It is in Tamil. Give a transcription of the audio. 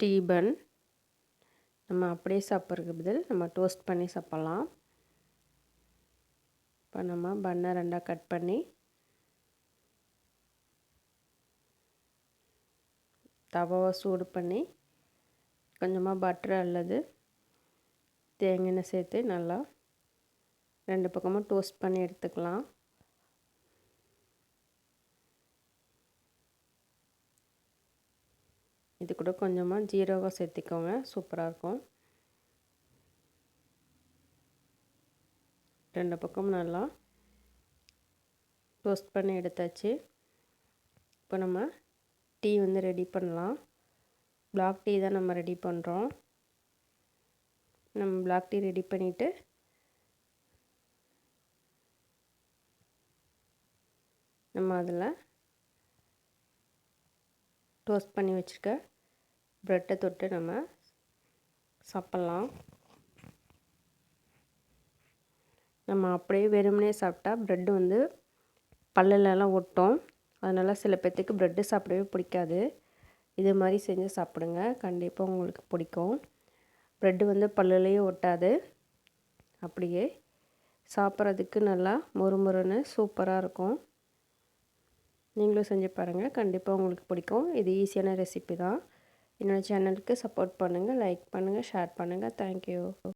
டீ பன். நம்ம அப்படியே சாப்பிட்றதுக்கு பதில் நம்ம டோஸ்ட் பண்ணி சாப்பிட்லாம். இப்போ நம்ம பண்ணை ரெண்டாக கட் பண்ணி தவாவை சூடு பண்ணி கொஞ்சமாக பட்டர் அல்லது தேங்காய் எண்ணெய் சேர்த்து நல்லா ரெண்டு பக்கமும் டோஸ்ட் பண்ணி எடுத்துக்கலாம். இது கூட கொஞ்சமாக ஜீரகம் சேர்த்திக்கோங்க. சூப்பராக இருக்கும். ரெண்டு பக்கம் நல்லா டோஸ்ட் பண்ணி எடுத்தாச்சு. இப்போ நம்ம டீ வந்து ரெடி பண்ணலாம். பிளாக் டீ தான் நம்ம ரெடி பண்ணுறோம் நம்ம பிளாக் டீ ரெடி பண்ணிவிட்டு நம்ம அதில் டோஸ்ட் பண்ணி வச்சுருக்க ப்ரெட்டை தொட்டு நம்ம சாப்பிட்லாம். நம்ம அப்படியே வெறுமனே சாப்பிட்டா ப்ரெட்டு வந்து பல்லலாம் ஒட்டும். அதனால் சில பேர்த்துக்கு ப்ரெட்டு சாப்பிடவே பிடிக்காது. இது மாதிரி செஞ்சு சாப்பிடுங்க. கண்டிப்பாக உங்களுக்கு பிடிக்கும். ப்ரெட்டு வந்து பல்லுலேயும் ஒட்டாது. அப்படியே சாப்பிட்றதுக்கு நல்லா மொறுமொறுன்னு சூப்பராக இருக்கும். நீங்களும் செஞ்சு பாருங்கள் கண்டிப்பாக உங்களுக்கு பிடிக்கும். இது ஈஸியான ரெசிபி தான். என்னோடய சேனலுக்கு சப்போர்ட் பண்ணுங்கள் லைக் பண்ணுங்கள் ஷேர் பண்ணுங்கள் தேங்க்யூ